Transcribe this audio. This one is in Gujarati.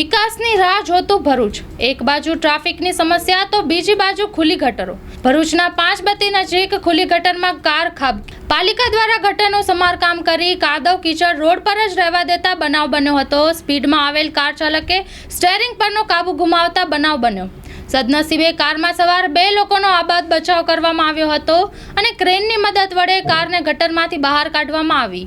વિકાસની રાહ જોતું ભરૂચ. એક બાજુ ટ્રાફિકની સમસ્યા, તો બીજી બાજુ ખુલ્લી ગટરો. ભરૂચના પાંચ બત્તી નજીક ખુલ્લી ગટરમાં કાર ખાબ. પાલિકા દ્વારા ગટરનું સમારકામ કરી કાદવ કીચડ રોડ પર જ રહેવા દેતા બનાવ બન્યો હતો. સ્પીડમાં આવેલ કાર ચાલકે સ્ટેરિંગ પરનો કાબુ ગુમાવતા બનાવ બન્યો. સદનસીબે કારમાં સવાર બે લોકોનો આબાદ બચાવ કરવામાં આવ્યો હતો અને ક્રેનની મદદ વડે કારને ગટરમાંથી બહાર કાઢવામાં આવી.